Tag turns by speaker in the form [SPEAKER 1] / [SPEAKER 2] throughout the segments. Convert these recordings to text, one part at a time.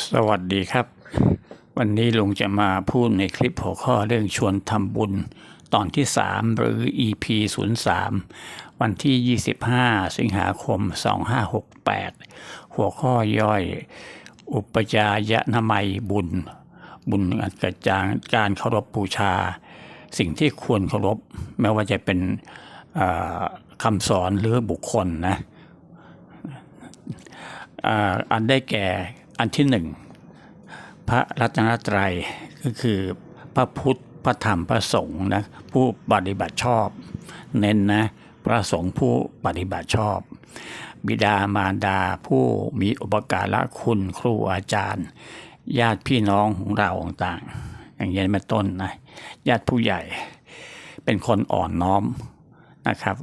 [SPEAKER 1] สวัสดีครับ วันนี้ลุงจะมาพูดในคลิปหัวข้อเรื่องชวนทำบุญ ตอนที่ 3 หรือ EP 03 วันที่ 25 สิงหาคม 2568 หัวข้อย่อย อุปจายนามัยบุญ บุญอันเกิดจากการเคารพบูชา สิ่งที่ควรเคารพไม่ว่าจะเป็นคำสอนหรือบุคคลนะอันได้แก่ อันที่หนึ่งพระรัตนตรัยก็คือพระพุทธพระธรรมพระสงฆ์นะผู้ปฏิบัติชอบ เน้นนะพระสงฆ์ผู้ปฏิบัติชอบ บิดามารดาผู้มีอุปการะคุณครูอาจารย์ ญาติพี่น้องของเราต่างๆอย่างเงี้ยเป็นต้นนะญาติผู้ใหญ่เป็นคนอ่อนน้อมนะครับ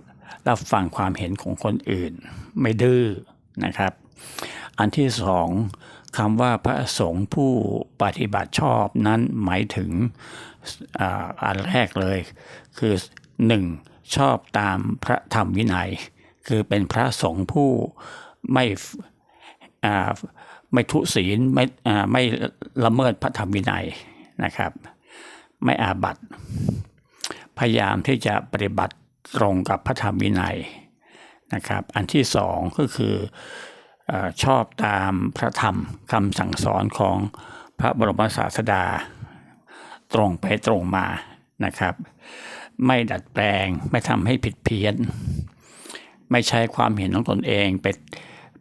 [SPEAKER 1] รับฟังความเห็นของคนอื่นไม่ดื้อนะครับ อันที่สอง คำว่าพระสงฆ์ผู้ปฏิบัติชอบนั้นหมายถึงอ,อันแรกเลย คือหนึ่งชอบตามพระธรรมวินัย คือเป็นพระสงฆ์ผู้ไม่ไม่ทุศีลไม่ไม่ละเมิดพระธรรมวินัยนะครับ ไม่อาบัติพยายามที่จะปฏิบัติตรงกับพระธรรมวินัยนะครับ อันที่สองก็คือ ชอบตามพระธรรมคำสั่งสอนของพระบรมศาสดา ตรงไปตรงมานะครับ ไม่ดัดแปลงไม่ทำให้ผิดเพี้ยน ไม่ใช้ความเห็นของตนเองไป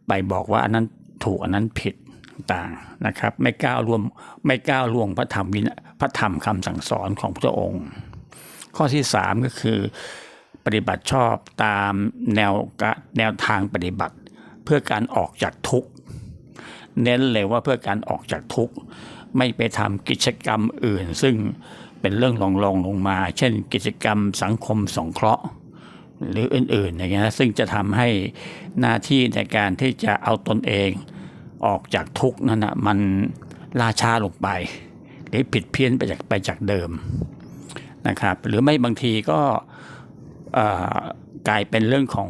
[SPEAKER 1] ไปบอกว่าอันนั้นถูกอันนั้นผิดต่างนะครับ ไม่ก้าวร่วมไม่ก้าวล่วงพระธรรมวินพระธรรมคำสั่งสอนของพระองค์ ข้อที่สามก็คือ ปฏิบัติชอบตามแนวกะแนวทางปฏิบัติ เพื่อการออกจากทุกข์เน้นเลยว่าเพื่อการออกจากทุกข์ไม่ไปทำกิจกรรมอื่น ซึ่งเป็นเรื่องรองรองลงมา เช่น กิจกรรมสังคมสงเคราะห์ หรืออื่นๆอย่างเงี้ยซึ่งจะทำให้หน้าที่ในการที่จะเอาตนเองออกจากทุกข์นั้นนะมันล่าช้าลงไป หรือผิดเพี้ยนไปจากไปจากเดิมนะครับ หรือไม่บางทีก็กลายเป็นเรื่องของ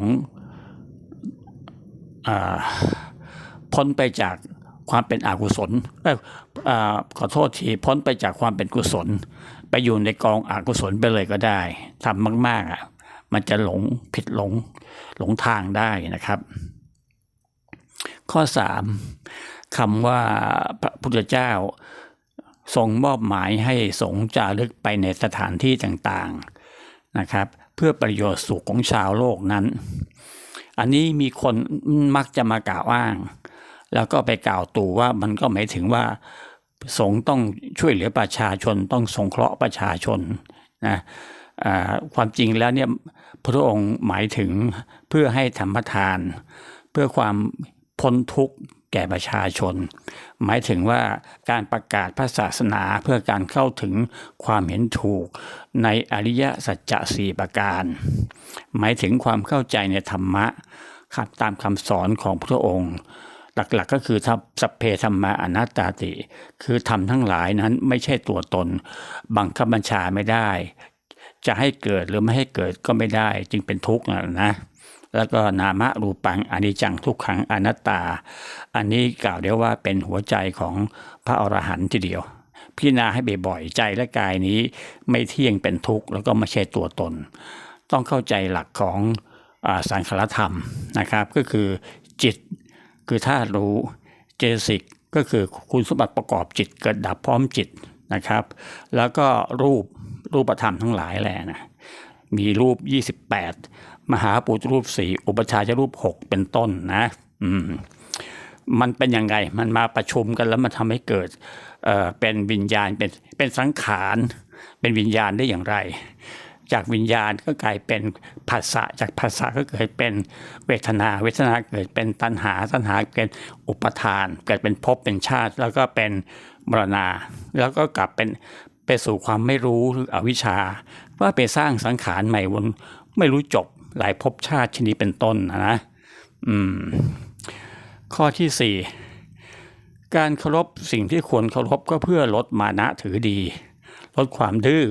[SPEAKER 1] พ้นไปจากความเป็นอกุศลเอ้ยอ่าขอโทษทีพ้นไปจากความเป็นกุศล ไปอยู่ในกองอกุศลไปเลยก็ได้ทำมากๆอะมันจะหลงผิดหลงหลงทางได้นะครับ ข้อสามคำว่าพระพุทธเจ้า ทรงมอบหมายให้สงฆ์จารึกไปในสถานที่ต่างๆนะครับ เพื่อประโยชน์สุขของชาวโลกนั้น อันนี้มีคนมักจะมากล่าวอ้าง แล้วก็ไปกล่าวตู่ว่ามันก็หมายถึงว่า สงต้องช่วยเหลือประชาชนต้องสงเคราะห์ประชาชนนะความจริงแล้วเนี่ยพระองค์หมายถึงเพื่อให้ธรรมทาน เพื่อความ พ้นทุกข์แก่ประชาชน หมายถึงว่าการประกาศพระศาสนาเพื่อการเข้าถึงความเห็นถูกในอริยสัจจะสี่ประการ หมายถึงความเข้าใจในธรรมะครับตามคำสอนของพระองค์ หลักๆก็คือทัสัพเพธรรมาอนัตตาติ คือธรรมทั้งหลายนั้นไม่ใช่ตัวตน บังคับบัญชาไม่ได้ จะให้เกิดหรือไม่ให้เกิดก็ไม่ได้ จึงเป็นทุกข์นะนะ แล้วก็นามะรูปังอนิจจังทุกขังอนัตตา อันนี้กล่าวได้ว่าเป็นหัวใจของพระอรหันต์ทีเดียว พิจารณาให้บ่อยๆใจและกายนี้ไม่เที่ยงเป็นทุกข์แล้วก็ไม่ใช่ตัวตน ต้องเข้าใจหลักของอสังขารธรรมนะครับ ก็คือจิตคือธาตุรู้เจสิกก็คือคุณสมบัติประกอบจิตเกิดดับพร้อมจิตนะครับ แล้วก็รูปรูปธรรมทั้งหลายแหละนะ มีรูป 28 มหาปุถุรูปสี่อุปชาชรูป 6 เป็นต้นนะอืมมันเป็นยังไง มันมาประชุมกันแล้วมันทำให้เกิดเอ่อเป็นวิญญาณเป็นเป็นสังขารเป็นวิญญาณได้อย่างไร จากวิญญาณก็กลายเป็นภาษะจากภาษะก็เกิดเป็นเวทนา เวทนาเกิดเป็นตัณหา ตัณหาเป็นอุปทาน เกิดเป็นภพเป็นชาติ แล้วก็เป็นมรณา แล้วก็กลับเป็น ไปสู่ความไม่รู้หรืออวิชชา ว่าไปสร้างสังขารใหม่วนไม่รู้จบหลายภพชาติชนิดเป็นต้นนะนะอืมข้อที่สี่การเคารพสิ่งที่ควรเคารพก็เพื่อลดมานะถือดี ลดความดื้อ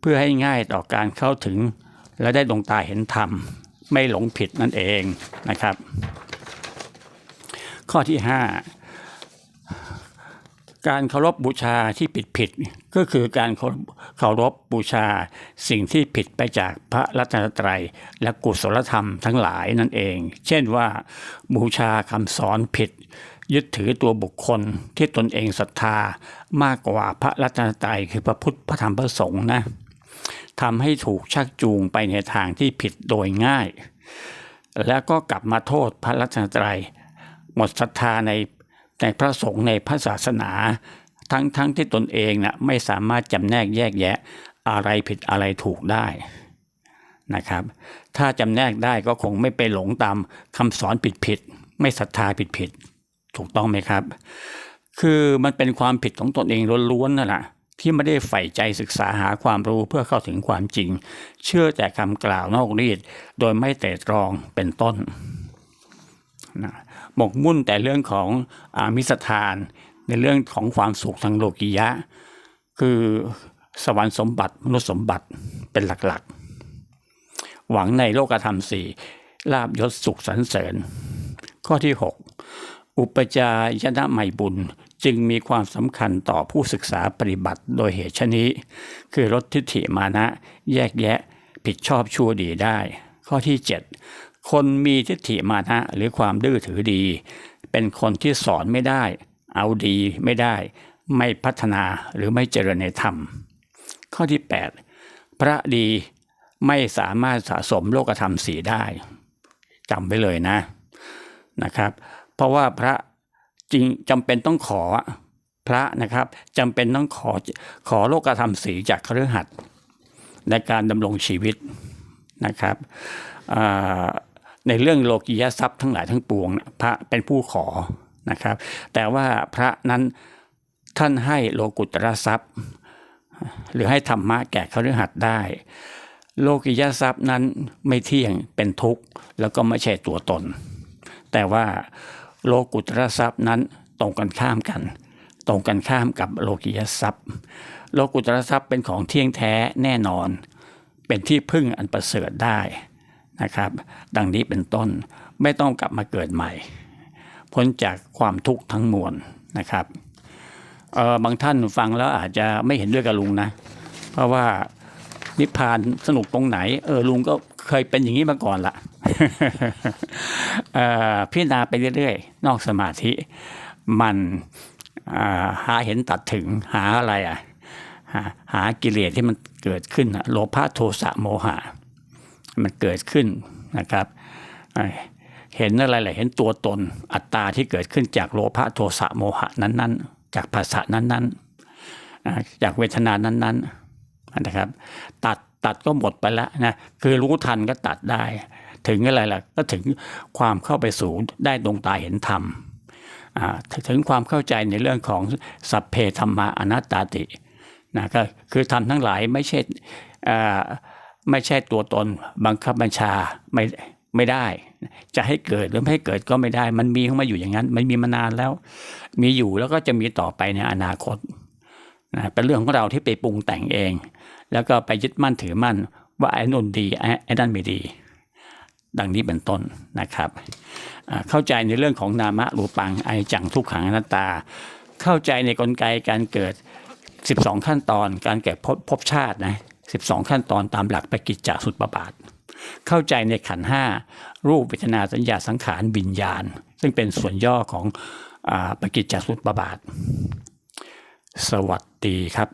[SPEAKER 1] เพื่อให้ง่ายต่อการเข้าถึง และได้ดวงตาเห็นธรรม ไม่หลงผิดนั่นเองนะครับ ข้อที่ห้า การเคารพบูชาที่ผิดผิดๆก็คือการเคารพเคารพบูชาสิ่งที่ผิดไปจากพระรัตนตรัย และกุศลธรรมทั้งหลายนั่นเอง เช่นว่า บูชาคำสอนผิด ยึดถือตัวบุคคลที่ตนเองศรัทธามากกว่าพระรัตนตรัยคือพระพุทธพระธรรมพระสงฆ์นะทำให้ถูกชักจูงไปในทางที่ผิดโดยง่าย แล้วก็กลับมาโทษพระรัตนตรัย หมดศรัทธาใน ในพระสงฆ์ในพระศาสนา ทั้งทั้งที่ตนเองนะไม่สามารถจำแนกแยกแยะอะไรผิดอะไรถูกได้นะครับ ถ้าจำแนกได้ก็คงไม่ไปหลงตามคำสอนผิดผิดๆไม่ศรัทธาผิดผิดๆถูกต้องไหมครับ คือมันเป็นความผิดของตนเองล้วนๆนั่นแหละที่ไม่ได้ใฝ่ใจศึกษาหาความรู้เพื่อเข้าถึงความจริง เชื่อแต่คำกล่าวนอกรีด โดยไม่แต่ตรองเป็นต้น นะหมกมุ่นแต่เรื่องของอมิสทาน ในเรื่องของความสุขทางโลกียะ คือสวรรค์สมบัติมนุษย์สมบัติเป็นหลักๆ หวังในโลกธรรมสี่ลาบยศสุขสรรเสริญ ข้อที่ 6 อุปจายนะไม่บุญจึงมีความสำคัญต่อผู้ศึกษาปฏิบัติโดยเหตุชนี้ คือลดทิฏฐิมานะ แยกแยะผิดชอบชั่วดีได้ ข้อที่ 7 คนมีทิฏฐิมานะหรือความดื้อถือดี เป็นคนที่สอนไม่ได้ เอาดีไม่ได้ ไม่พัฒนาหรือไม่เจริญในธรรม ข้อที่ 8 พระดีไม่สามารถสะสมโลกธรรมสีได้จำไว้เลยนะนะครับ เพราะว่าพระจริงจำเป็นต้องขอพระนะครับจำเป็นต้องขอขอโลกธรรมสีจากครือหัดในการดำรงชีวิตนะครับอ่า ในเรื่องโลกียทรัพย์ทั้งหลายทั้งปวง พระเป็นผู้ขอนะครับ แต่ว่าพระนั้นท่านให้โลกุตระทรัพย์ หรือให้ธรรมะแก่คฤหัสได้ โลกิยทรัพย์นั้นไม่เที่ยงเป็นทุกข์ แล้วก็ไม่ใช่ตัวตน แต่ว่าโลกุตระทรัพย์นั้นตรงกันข้ามกัน ตรงกันข้ามกับโลกิยทรัพย์ โลกุตระทรัพย์เป็นของเที่ยงแท้แน่นอน เป็นที่พึ่งอันประเสริฐได้ นะครับ ดังนี้เป็นต้นไม่ต้องกลับมาเกิดใหม่ พ้นจากความทุกข์ทั้งมวลนะครับเออบางท่านฟังแล้วอาจจะไม่เห็นด้วยกับลุงนะ เพราะว่านิพพานสนุกตรงไหน เออลุงก็เคยเป็นอย่างนี้มาก่อนละพิจารณาไปเรื่อยๆ นอกสมาธิ มันหาเห็นตัดถึงหาอะไรอะหากิเลสที่มันเกิดขึ้นโลภะโทสะโมหะ มันเกิดขึ้นนะครับเห็นอะไรล่ะเห็นตัวตนอัตตาที่เกิดขึ้นจากโลภะโทสะโมหะนั้น ๆ จากภาษานั้นๆจากเวทนานั้นๆนะครับ ตัดตัดก็หมดไปแล้วนะคือรู้ทันก็ตัดได้ ถึงอะไรล่ะก็ถึงความเข้าไปสู่ได้ดวงตาเห็นธรรมอ่าถึงความเข้าใจในเรื่องของสัพเพธรรมาอนัตตาตินะก็คือธรรมทั้งหลายไม่ใช่อ่า ไม่ใช่ตัวตนบังคับบัญชาไม่ไม่ได้ จะให้เกิดหรือไม่ให้เกิดก็ไม่ได้ มันมีเข้ามาอยู่อย่างนั้น มันมีมานานแล้ว มีอยู่แล้วก็จะมีต่อไปในอนาคตนะเป็นเรื่องของเราที่ไปปรุงแต่งเอง แล้วก็ไปยึดมั่นถือมั่น ว่าไอ้นนดีไอ้ไอ้นั่นไม่ดี ดังนี้เป็นต้นนะครับเข้าใจในเรื่องของนามะรูปังไอจังทุกขังอนัตตา เข้าใจในกลไกการเกิด 12 ขั้นตอนการเกิดพภพชาตินะ 12 ขั้นตอนตามหลักปกิจจสุตปบาท เข้าใจในขันห้ารูปเวทนาสัญญาสังขารวิญญาณ ซึ่งเป็นส่วนย่อของอปกิจจสุตปบาท สวัสดีครับ